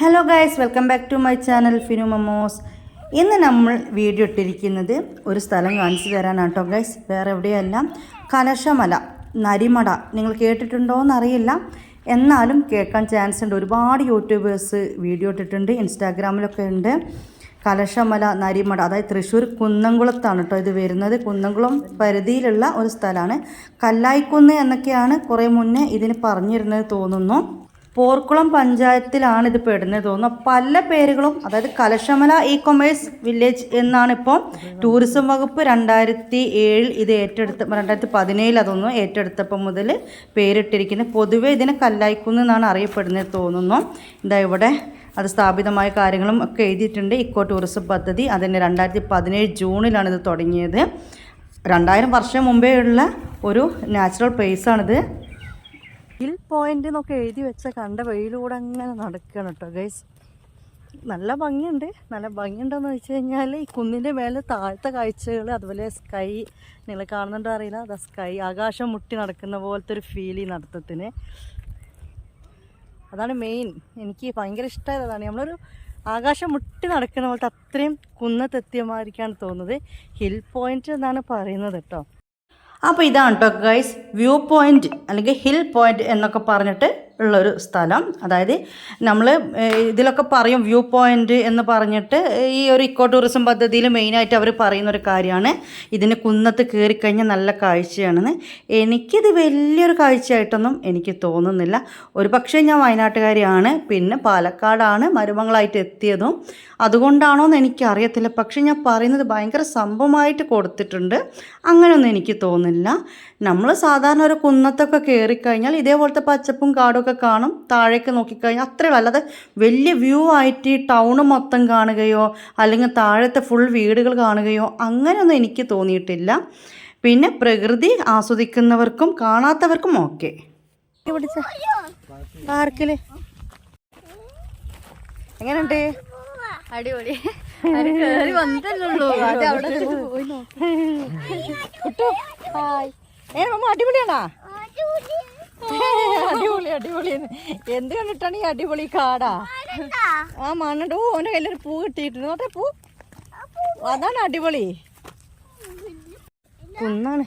Hello guys welcome back to my channel Finu മമോസ് ഇന്ന് നമ്മൾ video ഇട്ടിരിക്കുന്നത് ഒരു സ്ഥലം കാണിച്ചു തരാനാണ് കേട്ടോ ഗൈസ് വേറെ എവിടെയല്ല. കലശമല നരിമട. നിങ്ങൾ കേട്ടിട്ടുണ്ടോ എന്നറിയില്ല എന്നാലും കേൾക്കാൻ ചാൻസ് ഉണ്ട്. ഒരുപാട് യൂട്യൂബേഴ്സ് വീഡിയോ ഇട്ടിട്ടുണ്ട് ഇൻസ്റ്റാഗ്രാമിലൊക്കെ ഉണ്ട്. കലശമല നരിമട അതായത് തൃശ്ശൂർ കുന്നംകുളത്താണ് കേട്ടോ ഇത് വരുന്നത്. കുന്നംകുളം പരിധിയിലുള്ള ഒരു സ്ഥലമാണ്. കല്ലായിക്കുന്ന് എന്നൊക്കെയാണ് കുറേ മുന്നേ ഇതിന് പറഞ്ഞിരുന്നത് തോന്നുന്നു. പോർക്കുളം പഞ്ചായത്തിലാണ് ഇത് പെടുന്നത് തോന്നുന്നു. പല പേരുകളും അതായത് കലശമല ഇ കൊമേഴ്സ് വില്ലേജ് എന്നാണ് ഇപ്പോൾ ടൂറിസം വകുപ്പ് രണ്ടായിരത്തി ഏഴിൽ ഇത് ഏറ്റെടുത്ത രണ്ടായിരത്തി പതിനേഴിൽ അതൊന്നും ഏറ്റെടുത്തപ്പോൾ മുതൽ പേരിട്ടിരിക്കുന്നത് പൊതുവേ ഇതിനെ കല്ലായിക്കുന്ന് എന്നാണ് അറിയപ്പെടുന്നത് തോന്നുന്നു. ഇതാ ഇവിടെ അത് സ്ഥാപിതമായ കാര്യങ്ങളും ഒക്കെ എഴുതിയിട്ടുണ്ട്. ഇക്കോ ടൂറിസം പദ്ധതി അതിന് രണ്ടായിരത്തി പതിനേഴ് ജൂണിലാണ് ഇത് തുടങ്ങിയത്. രണ്ടായിരം വർഷം മുമ്പേ ഉള്ള ഒരു നാച്ചുറൽ പ്ലേസാണിത് ഹിൽ പോയിന്റ് എന്നൊക്കെ എഴുതി വെച്ച കണ്ട വെയിലൂടെ അങ്ങനെ നടക്കുകയാണ് കേട്ടോ ഗൈസ് നല്ല ഭംഗിയുണ്ട്. നല്ല ഭംഗിയുണ്ടെന്ന് വെച്ച് കഴിഞ്ഞാൽ ഈ കുന്നിന്റെ മേലെ താഴത്തെ കാഴ്ചകൾ അതുപോലെ സ്കൈ നിങ്ങൾ കാണുന്നുണ്ടോ അറിയില്ല. അതാ സ്കൈ ആകാശം മുട്ടി നടക്കുന്ന പോലത്തെ ഒരു ഫീൽ ഈ നടത്തത്തിന്. അതാണ് മെയിൻ എനിക്ക് ഭയങ്കര ഇഷ്ടമായത് അതാണ്. നമ്മളൊരു ആകാശം മുട്ടി നടക്കുന്ന പോലത്തെ അത്രയും കുന്നത്തെത്തിയമാതിരിക്കാണ് തോന്നുന്നത്. ഹിൽ പോയിന്റ് എന്നാണ് പറയുന്നത് കേട്ടോ അപ്പോൾ ഇതാണ് കേട്ടോ ഗൈസ് വ്യൂ പോയിന്റ് അല്ലെങ്കിൽ ഹിൽ പോയിന്റ് എന്നൊക്കെ പറഞ്ഞിട്ട് ഉള്ളൊരു സ്ഥലം. അതായത് നമ്മൾ ഇതിലൊക്കെ പറയും വ്യൂ പോയിന്റ് എന്ന് പറഞ്ഞിട്ട് ഈ ഒരു ഇക്കോ ടൂറിസം പദ്ധതിയിൽ മെയിനായിട്ട് അവർ പറയുന്ന ഒരു കാര്യമാണ്. ഇതിന് കുന്നത്ത് കയറിക്കഴിഞ്ഞാൽ നല്ല കാഴ്ചയാണെന്ന്. എനിക്കിത് വലിയൊരു കാഴ്ചയായിട്ടൊന്നും എനിക്ക് തോന്നുന്നില്ല. ഒരു പക്ഷേ ഞാൻ വയനാട്ടുകാരിയാണ്. പിന്നെ പാലക്കാടാണ് മരുമകളായിട്ട് എത്തിയതും. അതുകൊണ്ടാണോ എന്ന് എനിക്കറിയത്തില്ല. പക്ഷേ ഞാൻ പറയുന്നത് ഭയങ്കര സംഭവമായിട്ട് കൊടുത്തിട്ടുണ്ട്. അങ്ങനെയൊന്നും എനിക്ക് തോന്നുന്നില്ല. നമ്മൾ സാധാരണ ഒരു കുന്നത്തൊക്കെ കയറിക്കഴിഞ്ഞാൽ ഇതേപോലത്തെ പച്ചപ്പും കാടും ഒക്കെ കാണും. താഴേക്ക് നോക്കിക്കഴിഞ്ഞാൽ അത്രയും അല്ലാതെ വലിയ വ്യൂ ആയിട്ട് ടൗൺ മൊത്തം കാണുകയോ അല്ലെങ്കിൽ താഴത്തെ ഫുൾ വീടുകൾ കാണുകയോ അങ്ങനെയൊന്നും എനിക്ക് തോന്നിയിട്ടില്ല. പിന്നെ പ്രകൃതി ആസ്വദിക്കുന്നവർക്കും കാണാത്തവർക്കും ഓക്കെ പാർക്കിൽ. എങ്ങനെയുണ്ട്? അടിപൊളി. അത് കേറി വന്നല്ലുള്ളൂ അത് അവിടെ പോയി ഹായ്. ഏ മമ്മ അടിപൊളിയാണോ? അടിപൊളി അടിപൊളി എന്ത് കണ്ടിട്ടാണ് ഈ അടിപൊളി കാടാ? ആ മണ്ണുണ്ട് ഓ കയ്യിൽ കയ്യിലൊരു പൂ കിട്ടിയിട്ടുണ്ട്. നോട്ടെ പൂ. അതാണ് അടിപൊളി. കുന്നാണ്.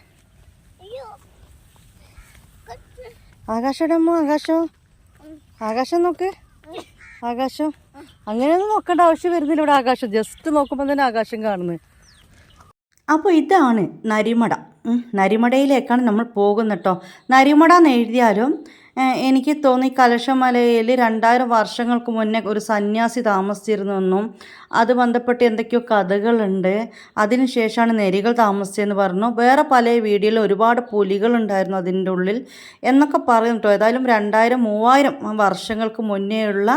ആകാശം അമ്മ ആകാശം? ആകാശം നോക്ക്. ആകാശം. അങ്ങനെയൊന്നും നോക്കേണ്ട ആവശ്യം വരുന്നില്ല ഇവിടെ ആകാശം. ജസ്റ്റ് നോക്കുമ്പോൾ തന്നെ ആകാശം കാണുന്നത് അപ്പോൾ ഇതാണ് നരിമട. നരിമടയിലേക്കാണ് നമ്മൾ പോകുന്നത് കേട്ടോ നരിമട എന്ന് എഴുതിയാലും എനിക്ക് തോന്നി കലശമലയിൽ രണ്ടായിരം വർഷങ്ങൾക്ക് മുന്നേ ഒരു സന്യാസി താമസിച്ചിരുന്നെന്നും അത് ബന്ധപ്പെട്ട് എന്തൊക്കെയോ കഥകളുണ്ട്. അതിനുശേഷമാണ് നെരികൾ താമസിച്ചതെന്ന് പറഞ്ഞു. വേറെ പല വീഡിയോയിൽ ഒരുപാട് പുലികളുണ്ടായിരുന്നു അതിന്റെ ഉള്ളിൽ എന്നൊക്കെ പറയും കേട്ടോ. ഏതായാലും രണ്ടായിരം മൂവായിരം വർഷങ്ങൾക്ക് മുന്നേയുള്ള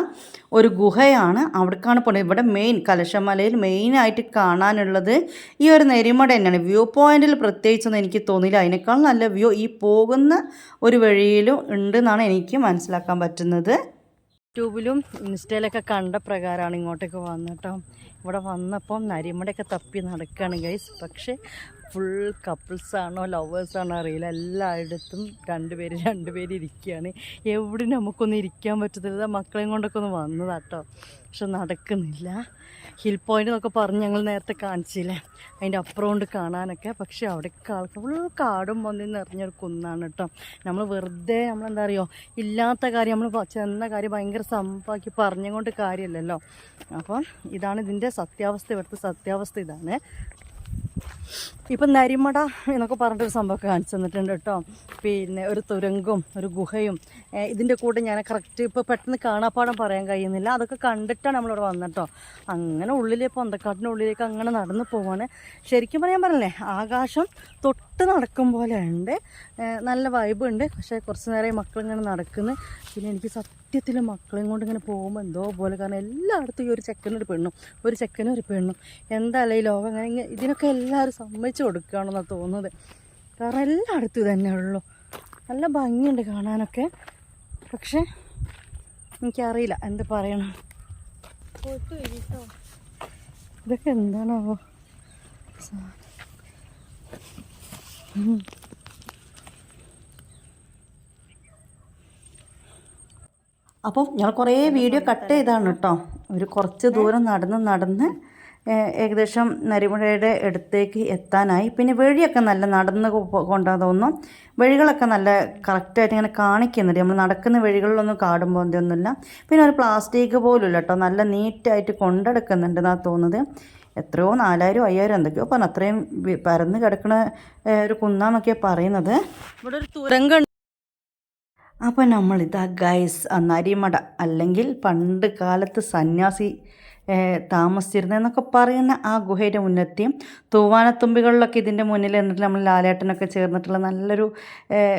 ഒരു ഗുഹയാണ് അവിടേക്കാണ് പോണത്. ഇവിടെ മെയിൻ കലശമലയിൽ മെയിനായിട്ട് കാണാനുള്ളത് ഈ ഒരു നെരിമട തന്നെയാണ്. വ്യൂ പോയിന്റിൽ പ്രത്യേകിച്ചൊന്നും എനിക്ക് തോന്നിയില്ല. അതിനേക്കാൾ നല്ല വ്യൂ ഈ പോകുന്ന ഒരു വഴിയിലും ഉണ്ട് എന്നാണ് എനിക്ക് മനസ്സിലാക്കാൻ പറ്റുന്നത്. യൂട്യൂബിലും ഇൻസ്റ്റയിലൊക്കെ കണ്ട പ്രകാരമാണ് ഇങ്ങോട്ടേക്ക് വന്നിട്ടോ ഇവിടെ വന്നപ്പം നരിമടയൊക്കെ തപ്പി നടക്കുകയാണ് ഗൈസ് പക്ഷേ ഫുൾ കപ്പിൾസ് ആണോ ലവേഴ്സ് ആണോ അറിയില്ല. എല്ലായിടത്തും രണ്ടുപേര് രണ്ടുപേര് ഇരിക്കുകയാണ്. എവിടെ നമുക്കൊന്നും ഇരിക്കാൻ പറ്റത്തില്ല. മക്കളെയും കൊണ്ടൊക്കെ ഒന്ന് വന്നതാട്ടോ പക്ഷെ നടക്കുന്നില്ല. ഹിൽ പോയിന്റ് എന്നൊക്കെ പറഞ്ഞ് ഞങ്ങൾ നേരത്തെ കാണിച്ചില്ലേ? അതിന്റെ അപ്പുറം കൊണ്ട് കാണാനൊക്കെ. പക്ഷേ അവിടേക്ക് ആൾക്കാർ ഫുൾ കാടും പൊന്തി നിറഞ്ഞൊരു കുന്നാണ് കേട്ടോ നമ്മൾ വെറുതെ നമ്മളെന്താ അറിയോ? ഇല്ലാത്ത കാര്യം നമ്മൾ ചെന്ന കാര്യം ഭയങ്കര സംഭവമാക്കി പറഞ്ഞുകൊണ്ട് കാര്യമില്ലല്ലോ. അപ്പം ഇതാണ് ഇതിന്റെ സത്യാവസ്ഥ. ഇവിടുത്തെ സത്യാവസ്ഥ ഇതാണ്. ഇപ്പം നരിമട എന്നൊക്കെ പറഞ്ഞിട്ടൊരു സംഭവമൊക്കെ കാണിച്ചു തന്നിട്ടുണ്ട് കേട്ടോ. പിന്നെ ഒരു തുരങ്കും ഒരു ഗുഹയും. ഇതിന്റെ കൂടെ ഞാൻ കറക്റ്റ് ഇപ്പോൾ പെട്ടെന്ന് കാണാപ്പാടം പറയാൻ കഴിയുന്നില്ല. അതൊക്കെ കണ്ടിട്ടാണ് നമ്മളിവിടെ വന്നിട്ടോ അങ്ങനെ ഉള്ളിലേ പൊന്തക്കാട്ടിന്റെ ഉള്ളിലേക്ക് അങ്ങനെ നടന്നു പോവാണ്. ശരിക്കും പറയാൻ പറഞ്ഞില്ലേ ആകാശം തൊട്ട് നടക്കും പോലെ ഉണ്ട്. നല്ല വൈബുണ്ട് പക്ഷേ കുറച്ച് നേരം മക്കളിങ്ങനെ നടക്കുന്നു. പിന്നെ എനിക്ക് സത്യത്തിൽ മക്കളെയും കൊണ്ട് ഇങ്ങനെ പോകുമ്പോൾ എന്തോ പോലെ കാരണം എല്ലായിടത്തും ഈ ഒരു ചെക്കനും ഒരു പെണ്ണും ഒരു ചെക്കനും ഒരു പെണ്ണും. എന്തായാലും ഈ ലോകം അങ്ങനെ ഇതിനൊക്കെ എല്ലാവരും സമ്മതിച്ചു കൊടുക്കുകയാണെന്നാണ് തോന്നുന്നത്. കാരണം എല്ലായിടത്തും ഇത് തന്നെ ഉള്ളൂ. നല്ല ഭംഗിയുണ്ട് കാണാനൊക്കെ. പക്ഷേ എനിക്കറിയില്ല എന്ത് പറയണം. ഇതൊക്കെ എന്താണാവോ? സാ- ഉം. അപ്പോൾ ഞങ്ങൾ കുറേ വീഡിയോ കട്ട് ചെയ്താണ് കേട്ടോ. ഒരു കുറച്ച് ദൂരം നടന്ന് നടന്ന് ഏകദേശം നരിമുഴയുടെ അടുത്തേക്ക് എത്താനായി. പിന്നെ വഴിയൊക്കെ നല്ല നടന്ന് കൊണ്ടാ തോന്നും വഴികളൊക്കെ നല്ല കറക്റ്റായിട്ട് ഇങ്ങനെ കാണിക്കുന്നുണ്ട്. നമ്മൾ നടക്കുന്ന വഴികളിലൊന്നും കാടുമ്പോൾ എന്തൊന്നുമില്ല. പിന്നെ ഒരു പ്ലാസ്റ്റിക് പോലും ഇല്ല കേട്ടോ. നല്ല നീറ്റായിട്ട് കൊണ്ടെടുക്കുന്നുണ്ട് എന്നാണ് തോന്നുന്നത്. എത്രയോ നാലായിരം അയ്യായിരം എന്തൊക്കെയോ പറഞ്ഞു അത്രയും പരന്ന് കിടക്കുന്ന ഒരു കുന്നാന്നൊക്കെയാണ് പറയുന്നത്. ഇവിടെ ഒരു തുരങ്കം അപ്പോൾ നമ്മളിതാ ഗൈസ് നരിമട അല്ലെങ്കിൽ പണ്ട് കാലത്ത് സന്യാസി ഏഹ്, താമസിച്ചിരുന്നതെന്നൊക്കെ പറയുന്ന ആ ഗുഹയുടെ ഉന്നത്തിയും തൂവാനത്തുമ്പികളിലൊക്കെ ഇതിന്റെ മുന്നിൽ എന്നിട്ട് നമ്മൾ ലാലേട്ടനൊക്കെ ചേർന്നിട്ടുള്ള നല്ലൊരു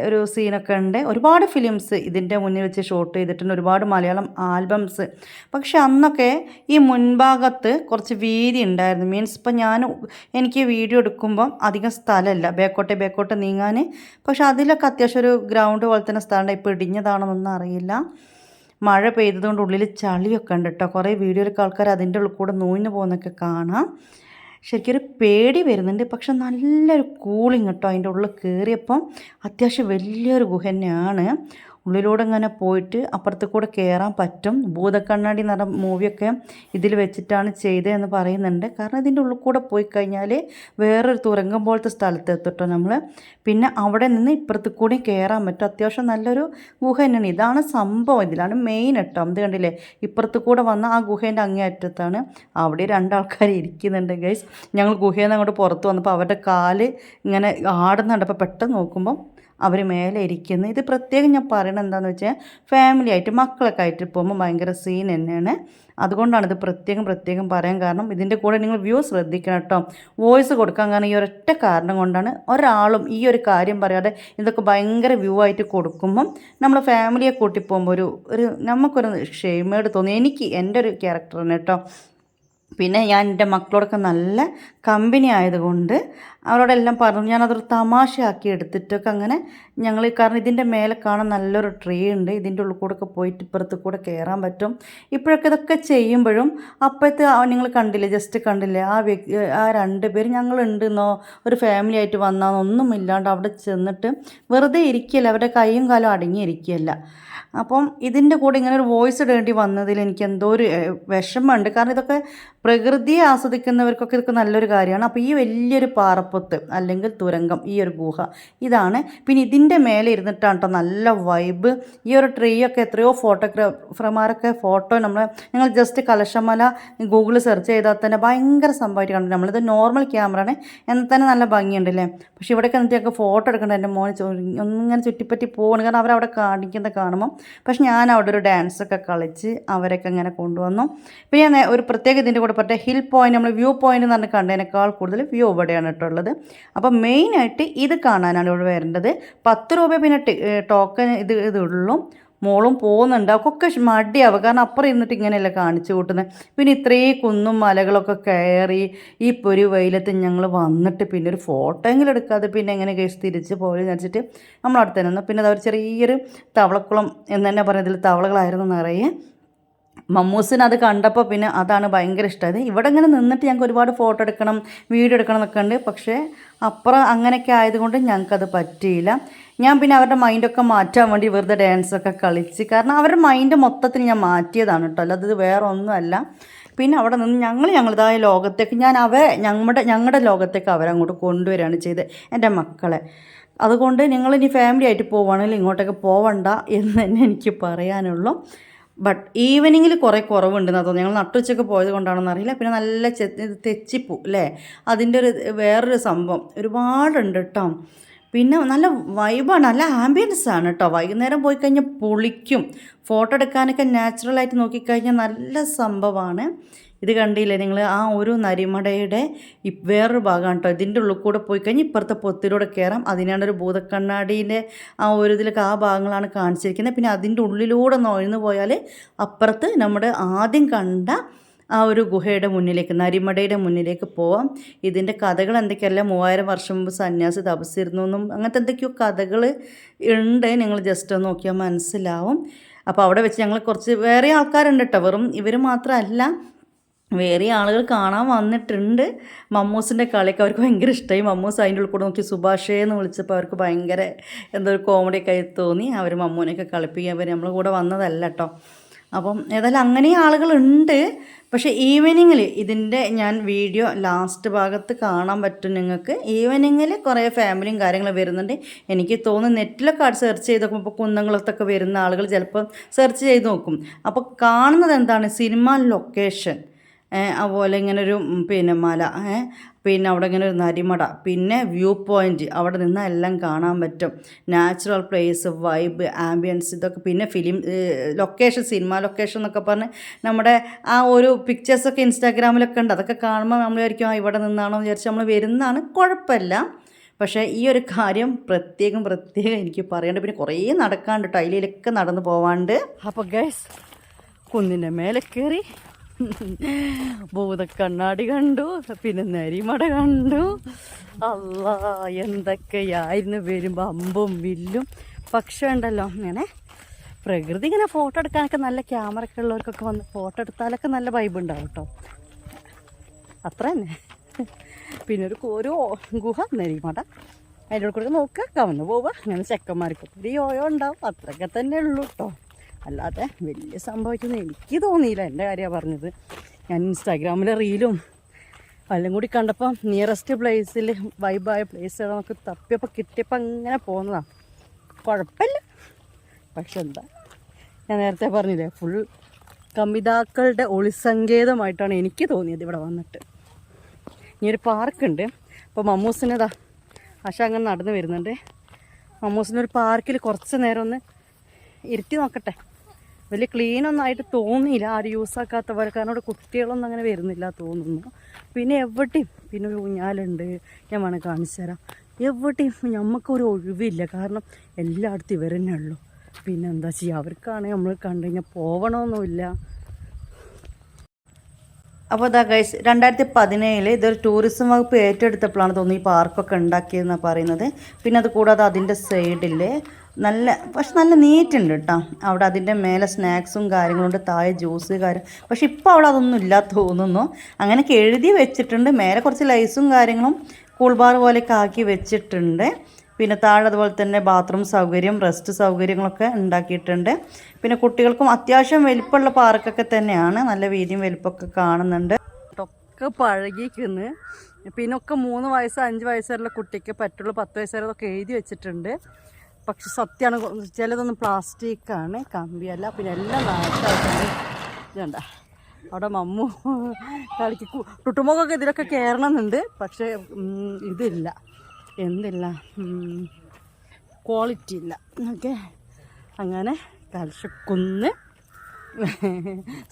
ഒരു സീനൊക്കെ ഉണ്ട്. ഒരുപാട് ഫിലിംസ് ഇതിന്റെ മുന്നിൽ വെച്ച് ഷൂട്ട് ചെയ്തിട്ടുണ്ട്. ഒരുപാട് മലയാളം ആൽബംസ് പക്ഷെ അന്നൊക്കെ ഈ മുൻഭാഗത്ത് കുറച്ച് വീതി ഉണ്ടായിരുന്നു. മീൻസ് ഇപ്പം ഞാൻ എനിക്ക് വീഡിയോ എടുക്കുമ്പം അധികം സ്ഥലമില്ല. ബേക്കോട്ടെ ബേക്കോട്ടെ നീങ്ങാൻ. പക്ഷെ അതിലൊക്കെ അത്യാവശ്യം ഒരു ഗ്രൗണ്ട് പോലെ തന്നെ സ്ഥലമുണ്ട് ഇപ്പോൾ ഇടിഞ്ഞതാണെന്നൊന്നും അറിയില്ല. മഴ പെയ്തതുകൊണ്ട് ഉള്ളിൽ ചളിയൊക്കെ ഉണ്ട് കേട്ടോ കുറേ വീഡിയോയിലൊക്കെ ആൾക്കാർ അതിന്റെ ഉള്ളിൽ കൂടെ നൂഞ്ഞു പോകുന്നൊക്കെ കാണാം. ശരിക്കൊരു പേടി വരുന്നുണ്ട്. പക്ഷെ നല്ലൊരു കൂളിങ് കേട്ടോ അതിന്റെ ഉള്ളിൽ കയറിയപ്പം. അത്യാവശ്യം വലിയൊരു ഗുഹ തന്നെയാണ്. ഉള്ളിലൂടെ ഇങ്ങനെ പോയിട്ട് അപ്പുറത്ത് കൂടെ കയറാൻ പറ്റും. ഭൂതക്കണ്ണാടി എന്ന് മൂവിയൊക്കെ ഇതിൽ വെച്ചിട്ടാണ് ചെയ്തതെന്ന് പറയുന്നുണ്ട്. കാരണം ഇതിന്റെ ഉള്ളിൽ കൂടെ പോയി കഴിഞ്ഞാൽ വേറൊരു തുരങ്കം പോലത്തെ സ്ഥലത്ത് എത്തിട്ടോ നമ്മൾ പിന്നെ അവിടെ നിന്ന് ഇപ്പുറത്ത് കൂടി കയറാൻ പറ്റും. അത്യാവശ്യം നല്ലൊരു ഗുഹ തന്നെയാണ്. ഇതാണ് സംഭവം. ഇതിലാണ് മെയിൻ കേട്ടോ. ഇത് കണ്ടില്ലേ? ഇപ്പുറത്ത് കൂടെ വന്ന ആ ഗുഹേന്റെ അങ്ങേയറ്റത്താണ്. അവിടെ രണ്ടാൾക്കാർ ഇരിക്കുന്നുണ്ട് ഗൈസ് ഞങ്ങൾ ഗുഹയിൽ നിന്ന് അങ്ങോട്ട് പുറത്ത് വന്നപ്പോൾ അവരുടെ കാൽ ഇങ്ങനെ ആടുന്നുണ്ട്. അപ്പോൾ പെട്ടെന്ന് നോക്കുമ്പോൾ അവർ മേലെ ഇരിക്കുന്നത് ഇത് പ്രത്യേകം ഞാൻ പറയണത് എന്താണെന്ന് വെച്ചാൽ ഫാമിലി ആയിട്ട് മക്കളൊക്കെ ആയിട്ട് പോകുമ്പോൾ ഭയങ്കര സീൻ തന്നെയാണ്. അതുകൊണ്ടാണ് ഇത് പ്രത്യേകം പ്രത്യേകം പറയാൻ കാരണം ഇതിന്റെ കൂടെ നിങ്ങൾ വ്യൂ ശ്രദ്ധിക്കണം കേട്ടോ. വോയിസ് കൊടുക്കാൻ കാരണം ഈ ഒരൊറ്റ കാരണം കൊണ്ടാണ് ഒരാളും ഈ ഒരു കാര്യം പറയാതെ ഇതൊക്കെ ഭയങ്കര വ്യൂ ആയിട്ട് കൊടുക്കുമ്പം നമ്മൾ ഫാമിലിയെ കൂട്ടി പോകുമ്പോൾ ഒരു ഒരു നമുക്കൊരു ക്ഷേമേട് തോന്നി. എനിക്ക് എന്റെ ഒരു ക്യാരക്ടറിന് കേട്ടോ. പിന്നെ ഞാൻ എന്റെ മക്കളോടൊക്കെ നല്ല കമ്പനി ആയതുകൊണ്ട് അവരോടെല്ലാം പറഞ്ഞു ഞാനതൊരു തമാശയാക്കി എടുത്തിട്ടൊക്കെ അങ്ങനെ ഞങ്ങൾ കാരണം ഇതിന്റെ മേലെ കാണാൻ നല്ലൊരു ട്രീ ഉണ്ട് ഇതിന്റെ ഉള്ളിൽ പോയിട്ട് ഇപ്പുറത്ത് കൂടെ കയറാൻ പറ്റും. ഇപ്പോഴൊക്കെ ഇതൊക്കെ ചെയ്യുമ്പോഴും അപ്പോഴത്തെ നിങ്ങൾ കണ്ടില്ലേ ജസ്റ്റ് കണ്ടില്ലേ ആ വ്യക്തി ആ രണ്ട് പേര് ഞങ്ങളുണ്ടെന്നോ ഒരു ഫാമിലി ആയിട്ട് വന്നാന്നോ ഒന്നും ഇല്ലാണ്ട് അവിടെ ചെന്നിട്ട് വെറുതെ ഇരിക്കുകയല്ല അവരുടെ കൈയും കാലും അടങ്ങിയിരിക്കുകയല്ല അപ്പം ഇതിന്റെ കൂടെ ഇങ്ങനെ ഒരു വോയിസ് ഇടേണ്ടി വന്നതിൽ എനിക്ക് എന്തോ ഒരു വിഷമമുണ്ട്. കാരണം ഇതൊക്കെ പ്രകൃതിയെ ആസ്വദിക്കുന്നവർക്കൊക്കെ ഇതൊക്കെ നല്ലൊരു കാര്യമാണ്. അപ്പോൾ ഈ വലിയൊരു പാറപ്പൊത്ത് അല്ലെങ്കിൽ തുരങ്കം ഈ ഒരു ഗുഹ. ഇതാണ്. പിന്നെ ഇതിന്റെ മേലെ ഇരുന്നിട്ടാണ് കേട്ടോ നല്ല വൈബ് ഈ ഒരു ട്രീ ഒക്കെ എത്രയോ ഫോട്ടോഗ്രാഫർമാരൊക്കെ ഫോട്ടോ നമ്മൾ ഞങ്ങൾ ജസ്റ്റ് കലശമല ഗൂഗിളിൽ സെർച്ച് ചെയ്താൽ തന്നെ ഭയങ്കര സംഭവമായിട്ട് കണ്ടു നമ്മളിത് നോർമൽ ക്യാമറ ആണ്. എന്നാൽ തന്നെ നല്ല ഭംഗിയുണ്ടല്ലേ? പക്ഷേ ഇവിടെയൊക്കെ എന്നിട്ട് ഞങ്ങൾക്ക് ഫോട്ടോ എടുക്കേണ്ട എന്റെ ചോ- ഒന്നിങ്ങനെ ചുറ്റിപ്പറ്റി പോവാണ്. കാരണം അവരവിടെ കാണിക്കുന്നത് കാണുമ്പോൾ പക്ഷെ ഞാൻ അവിടെ ഒരു ഡാൻസ് ഒക്കെ കളിച്ച് അവരൊക്കെ അങ്ങനെ കൊണ്ടുവന്നു. പിന്നെ ഒരു പ്രത്യേക ഇതിന്റെ കൂടെ പറഞ്ഞ ഹിൽ പോയിന്റ് നമ്മൾ വ്യൂ പോയിന്റ് എന്ന് പറഞ്ഞ് കണ്ടതിനേക്കാൾ കൂടുതൽ വ്യൂ ഇവിടെയാണ് കേട്ടോ അപ്പോൾ മെയിനായിട്ട് ഇത് കാണാനാണ് ഇവിടെ വരേണ്ടത് പത്ത് രൂപ പിന്നെ ടോക്കൺ ഇത് ഇതുള്ളൂ മോളും പോകുന്നുണ്ട്. അവക്കൊക്കെ മടിയാവുക കാരണം അപ്പുറം ഇരുന്നിട്ട് ഇങ്ങനെയല്ല കാണിച്ചു കൂട്ടുന്നത് പിന്നെ ഇത്രയും കുന്നും മലകളൊക്കെ കയറി ഈ പൊരു വെയിലത്ത് ഞങ്ങൾ വന്നിട്ട് പിന്നെ ഒരു ഫോട്ടോ എങ്കിലും എടുക്കാതെ പിന്നെ എങ്ങനെ കേസ് തിരിച്ച് പോയി വെച്ചിട്ട് നമ്മൾ അവിടെ തന്നെ പിന്നെ അത് ഒരു ചെറിയൊരു തവളക്കുളം എന്ന് തന്നെ പറയുന്നതിൽ തവളകളായിരുന്നു നിറയെ. മമ്മൂസിന് അത് കണ്ടപ്പോൾ പിന്നെ അതാണ് ഭയങ്കര ഇഷ്ടമായത് ഇവിടെ ഇങ്ങനെ നിന്നിട്ട് ഞങ്ങൾക്ക് ഒരുപാട് ഫോട്ടോ എടുക്കണം വീഡിയോ എടുക്കണം എന്നൊക്കെ ഉണ്ട്. പക്ഷേ അപ്പുറം അങ്ങനെയൊക്കെ ആയതുകൊണ്ട് ഞങ്ങൾക്കത് പറ്റിയില്ല. ഞാൻ പിന്നെ അവരുടെ മൈൻഡൊക്കെ മാറ്റാൻ വേണ്ടി വെറുതെ ഡാൻസൊക്കെ കളിച്ച്. കാരണം അവരുടെ മൈൻഡ് മൊത്തത്തിൽ ഞാൻ മാറ്റിയതാണ് കേട്ടോ. അല്ലാതെ വേറെ ഒന്നുമല്ല. പിന്നെ അവിടെ നിന്ന് ഞങ്ങൾ ഞങ്ങളുടേതായ ലോകത്തേക്ക് ഞാൻ അവരെ ഞങ്ങളുടെ ഞങ്ങളുടെ ലോകത്തേക്ക് അവരങ്ങോട്ട് കൊണ്ടുവരികയാണ് ചെയ്തത് എന്റെ മക്കളെ. അതുകൊണ്ട് നിങ്ങൾ ഫാമിലി ആയിട്ട് പോവുകയാണെങ്കിൽ ഇങ്ങോട്ടേക്ക് പോവണ്ട എന്ന് തന്നെ എനിക്ക് പറയാനുള്ളൂ. ബട്ട് ഈവനിങ്ങിൽ കുറേ കുറവുണ്ടെന്ന് തോന്നുന്നു. ഞങ്ങൾ നട്ടുച്ചയ്ക്ക് പോയത് കൊണ്ടാണെന്ന് അറിയില്ല. പിന്നെ നല്ല ചെ തെച്ചിപ്പൂ അല്ലേ അതിന്റെ ഒരു വേറൊരു സംഭവം. ഒരുപാടുണ്ട് കേട്ടോ പിന്നെ നല്ല വൈബാണ് നല്ല ആംബിയൻസ് ആണ് കേട്ടോ വൈകുന്നേരം പോയി കഴിഞ്ഞാൽ പൊളിക്കും. ഫോട്ടോ എടുക്കാനൊക്കെ നാച്ചുറലായിട്ട് നോക്കിക്കഴിഞ്ഞാൽ നല്ല സംഭവമാണ്. ഇത് കണ്ടില്ലേ? നിങ്ങൾ ആ ഒരു നരിമടയുടെ വേറൊരു ഭാഗമാണ് കേട്ടോ ഇതിന്റെ ഉള്ളിൽ കൂടെ പോയി കഴിഞ്ഞാൽ ഇപ്പുറത്തെ പൊത്തിലൂടെ കയറാം. അതിനാണ് ഒരു ഭൂതക്കണ്ണാടീന്റെ ആ ഒരു ഇതിലൊക്കെ ആ ഭാഗങ്ങളാണ് കാണിച്ചിരിക്കുന്നത്. പിന്നെ അതിന്റെ ഉള്ളിലൂടെ നൊഴിഞ്ഞു പോയാൽ അപ്പുറത്ത് നമ്മുടെ ആദ്യം കണ്ട ആ ഒരു ഗുഹയുടെ മുന്നിലേക്ക് നരിമടയുടെ മുന്നിലേക്ക് പോവാം. ഇതിന്റെ കഥകൾ എന്തൊക്കെയല്ല? മൂവായിരം വർഷം മുമ്പ് സന്യാസി തപസ്സിരുന്നു എന്നും അങ്ങനത്തെ എന്തൊക്കെയോ കഥകൾ ഉണ്ട്. നിങ്ങൾ ജസ്റ്റ് ഒന്ന് നോക്കിയാൽ മനസ്സിലാവും. അപ്പോൾ അവിടെ വെച്ച് ഞങ്ങൾ കുറച്ച് വേറെ ആൾക്കാരുണ്ട് കേട്ടോ വെറും ഇവർ മാത്രമല്ല വേറെ ആളുകൾ കാണാൻ വന്നിട്ടുണ്ട്. മമ്മൂസിന്റെ കളിയൊക്കെ അവർക്ക് ഭയങ്കര ഇഷ്ടമായി മമ്മൂസ് അതിന്റെ ഉള്ളിൽ കൂടെ നോക്കി സുഭാഷേ എന്ന് വിളിച്ചപ്പോൾ അവർക്ക് ഭയങ്കര എന്തോ ഒരു കോമഡിയൊക്കെ ആയി തോന്നി. അവർ മമ്മൂനെയൊക്കെ കളിപ്പിക്കാൻ അവർ നമ്മൾ കൂടെ വന്നതല്ല കേട്ടോ അപ്പം ഏതായാലും അങ്ങനെയും ആളുകളുണ്ട് പക്ഷേ ഈവനിങ്ങിൽ ഇതിന്റെ ഞാൻ വീഡിയോ ലാസ്റ്റ് ഭാഗത്ത് കാണാൻ പറ്റും നിങ്ങൾക്ക്. ഈവനിങ്ങിൽ കുറേ ഫാമിലിയും കാര്യങ്ങളും വരുന്നുണ്ട്. എനിക്ക് തോന്നുന്നു നെറ്റിലൊക്കെ സെർച്ച് ചെയ്ത് നോക്കുമ്പോൾ ഇപ്പോൾ കുന്നംകുളത്തൊക്കെ വരുന്ന ആളുകൾ ചിലപ്പോൾ സെർച്ച് ചെയ്ത് നോക്കും. അപ്പോൾ കാണുന്നത് എന്താണ്? Cinema location. അതുപോലെ ഇങ്ങനെ ഒരു പിന്നെ മല പിന്നെ അവിടെ ഇങ്ങനെ ഒരു നരിമട പിന്നെ വ്യൂ പോയിന്റ് അവിടെ നിന്ന് എല്ലാം കാണാൻ പറ്റും. നാച്ചുറൽ പ്ലേസ് വൈബ് ആംബിയൻസ് ഇതൊക്കെ പിന്നെ ഫിലിം ലൊക്കേഷൻ സിനിമ ലൊക്കേഷൻ എന്നൊക്കെ പറഞ്ഞ് നമ്മുടെ ആ ഒരു പിക്ചേഴ്സൊക്കെ ഇൻസ്റ്റാഗ്രാമിലൊക്കെ ഉണ്ട്. അതൊക്കെ കാണുമ്പോൾ നമ്മൾ വിചാരിക്കും ആ ഇവിടെ നിന്നാണോ വിചാരിച്ച് നമ്മൾ വരുന്നതാണ്. കുഴപ്പമില്ല. പക്ഷേ ഈ ഒരു കാര്യം പ്രത്യേകം പ്രത്യേകം എനിക്ക് പറയേണ്ട. പിന്നെ കുറേ നടക്കാണ്ട് ടൈലയിലൊക്കെ നടന്നു പോവാണ്ട്. അപ്പോൾ ഗൈസ് കുന്നിന്റെ മേലെ കയറി ഭൂതക്കണ്ണാടി കണ്ടു പിന്നെ നരിമട കണ്ടു. അല്ലാ എന്തൊക്കെയായിരുന്നു വരുമ്പോൾ അമ്പും വില്ലും. പക്ഷേ ഉണ്ടല്ലോ ഇങ്ങനെ പ്രകൃതി ഇങ്ങനെ ഫോട്ടോ എടുക്കാനൊക്കെ നല്ല ക്യാമറ ഒക്കെ ഉള്ളവർക്കൊക്കെ വന്ന് ഫോട്ടോ എടുത്താലൊക്കെ നല്ല വൈബ് ഉണ്ടാവും കേട്ടോ അത്ര തന്നെ. പിന്നെ ഒരു ഒരു ഗുഹ നരിമട. അതിന്റെ കൂടെ നോക്കുക കവന്ന് പോവുക അങ്ങനെ ചെക്കന്മാർക്ക്. ഒരു യോയോ ഉണ്ടാവും അത്രയൊക്കെ തന്നെ ഉള്ളൂ കേട്ടോ അല്ലാതെ വലിയ സംഭവിച്ചൊന്നും എനിക്ക് തോന്നിയില്ല. എന്റെ കാര്യമാണ് പറഞ്ഞത്. ഞാൻ ഇൻസ്റ്റാഗ്രാമിലെ റീലും എല്ലാം കൂടി കണ്ടപ്പോൾ നിയറസ്റ്റ് പ്ലേസിൽ വൈബായ പ്ലേസ് നമുക്ക് തപ്പിയപ്പോൾ കിട്ടിയപ്പോൾ അങ്ങനെ പോകുന്നതാണ് കുഴപ്പമില്ല. പക്ഷെ എന്താ? ഞാൻ നേരത്തെ പറഞ്ഞില്ലേ ഫുൾ കമിതാക്കളുടെ ഒളിസങ്കേതമായിട്ടാണ് എനിക്ക് തോന്നിയത് ഇവിടെ വന്നിട്ട്. ഇനി ഒരു പാർക്കുണ്ട് അപ്പോൾ മമ്മൂസിനതാ ആശ അങ്ങനെ നടന്നു വരുന്നുണ്ട്. മമ്മൂസിനൊരു പാർക്കിൽ കുറച്ച് നേരം ഒന്ന് ഇരുത്തി നോക്കട്ടെ. വലിയ ക്ലീനൊന്നും ആയിട്ട് തോന്നിയില്ല. ആരും യൂസ് ആക്കാത്ത പോലെ കാരണം അവിടെ കുട്ടികളൊന്നും അങ്ങനെ വരുന്നില്ല തോന്നുന്നു. പിന്നെ എവിടെയും പിന്നെ ഒരു ഊഞ്ഞാലുണ്ട്. ഞാൻ വേണേൽ കാണിച്ചു തരാം. എവിടെയും നമുക്കൊരു ഒഴിവില്ല. കാരണം എല്ലായിടത്തും ഇവർ തന്നെ ഉള്ളൂ. പിന്നെ എന്താ ചെയ്യുക അവർക്കാണെങ്കിൽ നമ്മൾ കണ്ടു കഴിഞ്ഞാൽ പോകണമെന്നുമില്ല അപ്പോൾ അതാ കഴിച്ച് രണ്ടായിരത്തി പതിനേഴിൽ ഇതൊരു ടൂറിസം വകുപ്പ് ഏറ്റെടുത്തപ്പോഴാണ് തോന്നുന്നു ഈ പാർക്കൊക്കെ ഉണ്ടാക്കിയതെന്നാണ് പറയുന്നത്. പിന്നെ അത് കൂടാതെ അതിന്റെ സൈഡിൽ നല്ല പക്ഷെ നല്ല നീറ്റ് ഉണ്ട് കേട്ടോ അവിടെ അതിന്റെ മേലെ സ്നാക്സും കാര്യങ്ങളും ഉണ്ട് താഴെ ജ്യൂസ് കാര്യം. പക്ഷെ ഇപ്പോൾ അവിടെ അതൊന്നും ഇല്ല തോന്നുന്നു. അങ്ങനെയൊക്കെ എഴുതി വെച്ചിട്ടുണ്ട്. മേലെ കുറച്ച് ലൈസും കാര്യങ്ങളും കൂൾ ബാർ പോലെയൊക്കെ ആക്കി വെച്ചിട്ടുണ്ട്. പിന്നെ താഴെ അതുപോലെ തന്നെ ബാത്റൂം സൗകര്യം റെസ്റ്റ് സൗകര്യങ്ങളൊക്കെ ഉണ്ടാക്കിയിട്ടുണ്ട്. പിന്നെ കുട്ടികൾക്കും അത്യാവശ്യം വലിപ്പമുള്ള പാർക്കൊക്കെ തന്നെയാണ്. നല്ല വീതിയും വലിപ്പമൊക്കെ കാണുന്നുണ്ട്. ഒക്കെ പഴകിക്കുന്നു പിന്നെ ഒക്കെ മൂന്ന് വയസ്സ് അഞ്ച് വയസ്സുള്ള കുട്ടിക്ക് പറ്റുള്ളൂ. പത്ത് വയസ്സുള്ളതൊക്കെ എഴുതി വെച്ചിട്ടുണ്ട്. പക്ഷെ സത്യമാണ് ചിലതൊന്നും പ്ലാസ്റ്റിക്കാണ് കമ്പിയല്ല പിന്നെ എല്ലാം നാശമായിട്ടുണ്ട് ഇതുണ്ട? അവിടെ മമ്മു കളിക്ക് കുട്ടുമുഖമൊക്കെ ഇതിലൊക്കെ കയറണമെന്നുണ്ട് പക്ഷേ ഇതില്ല. എന്തില്ല? ക്വാളിറ്റി ഇല്ല. ഓക്കെ. അങ്ങനെ കലശക്കുന്ന്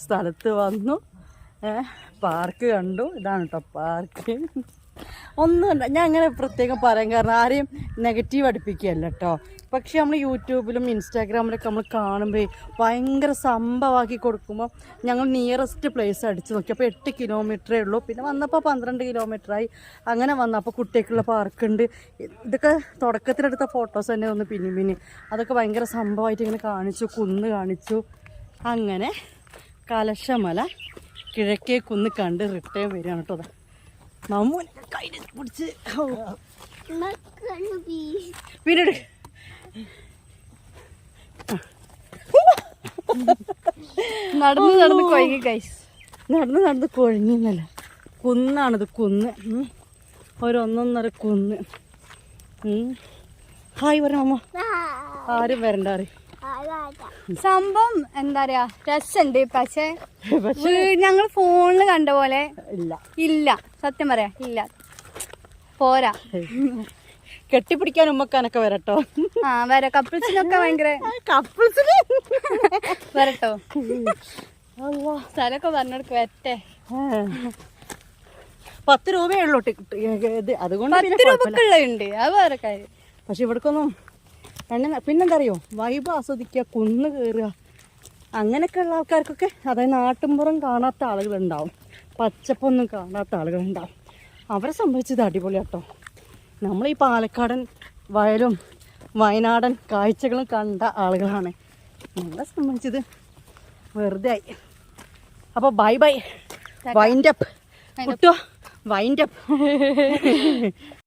സ്ഥലത്ത് വന്നു. പാർക്ക് കണ്ടു. ഇതാണ് കേട്ടോ പാർക്ക് ഒന്നും കണ്ട ഞാൻ അങ്ങനെ പ്രത്യേകം പറയാൻ കാരണം ആരെയും നെഗറ്റീവ് അടുപ്പിക്കുകയല്ല കേട്ടോ പക്ഷെ നമ്മൾ യൂട്യൂബിലും ഇൻസ്റ്റാഗ്രാമിലൊക്കെ നമ്മൾ കാണുമ്പോൾ ഭയങ്കര സംഭവമാക്കി കൊടുക്കുമ്പോൾ ഞങ്ങൾ നിയറസ്റ്റ് പ്ലേസ് അടിച്ച് നോക്കി. അപ്പോൾ എട്ട് കിലോമീറ്ററേ ഉള്ളൂ. പിന്നെ വന്നപ്പോൾ പന്ത്രണ്ട് കിലോമീറ്ററായി അങ്ങനെ വന്നപ്പോൾ കുട്ടികൾക്കുള്ള പാർക്കുണ്ട്. ഇതൊക്കെ തുടക്കത്തിലെടുത്ത ഫോട്ടോസ് തന്നെ ഒന്ന് പിന്നെ പിന്നെ. അതൊക്കെ ഭയങ്കര സംഭവമായിട്ട് ഇങ്ങനെ കാണിച്ചു. കുന്ന് കാണിച്ചു. അങ്ങനെ കലശമല കിഴക്കേ കുന്ന് കണ്ട് റിട്ടേൺ വരികയാണ് കേട്ടോ മമ്മൂനെ കയ്യിൽ പിടിച്ച്. പിന്നീട് നടന്ന് നടന്ന് കൊഴങ്ങി കൈസ് നടന്ന് നടന്ന് കൊഴിഞ്ഞല്ല കുന്നാണിത് കുന്ന്. ഒരൊന്നൊന്നര ഒരു ഒന്നൊന്നര കുന്ന്. ഹായ് പറഞ്ഞ അമ്മ. ആരും വരണ്ട അറിയും സംഭവം എന്താ പറയാ രസമുണ്ട് പക്ഷെ ഞങ്ങൾ ഫോണിൽ കണ്ട പോലെ ഇല്ല. ഇല്ല. സത്യം പറയാ ഇല്ല. പോരാ. കെട്ടിപ്പിടിക്കാൻ ഉമ്മക്കാനൊക്കെ വരട്ടോ. ആ വരാ. കപ്പിൾസിനൊക്കെ ഭയങ്കര കപ്പിൾസിന്. വരട്ടോ. സ്ഥലമൊക്കെ പറഞ്ഞെടുക്കും വരട്ടെ. പത്ത് രൂപയേ ഉള്ളൂ അതുകൊണ്ട് പത്ത്. രൂപക്കുള്ള ഉണ്ട് അത് വേറെ കാര്യം. പക്ഷെ ഇവിടേക്കൊന്നും എണ്ണ പിന്നെന്തറിയോ? വൈബ് ആസ്വദിക്കുക കുന്ന് കയറുക അങ്ങനെയൊക്കെ ഉള്ള ആൾക്കാർക്കൊക്കെ അതായത് നാട്ടിൻപുറം കാണാത്ത ആളുകളുണ്ടാവും. പച്ചപ്പൊന്നും കാണാത്ത ആളുകളുണ്ടാവും. അവരെ സംബന്ധിച്ചത് അടിപൊളി കേട്ടോ നമ്മൾ ഈ പാലക്കാടൻ വയലും വയനാടൻ കാഴ്ചകളും കണ്ട ആളുകളാണ്. നമ്മളെ സംബന്ധിച്ചത് വെറുതെ ആയി അപ്പോൾ ബൈ ബൈ വൈൻഡപ്പ് കുട്ടോ വൈൻഡപ്പ്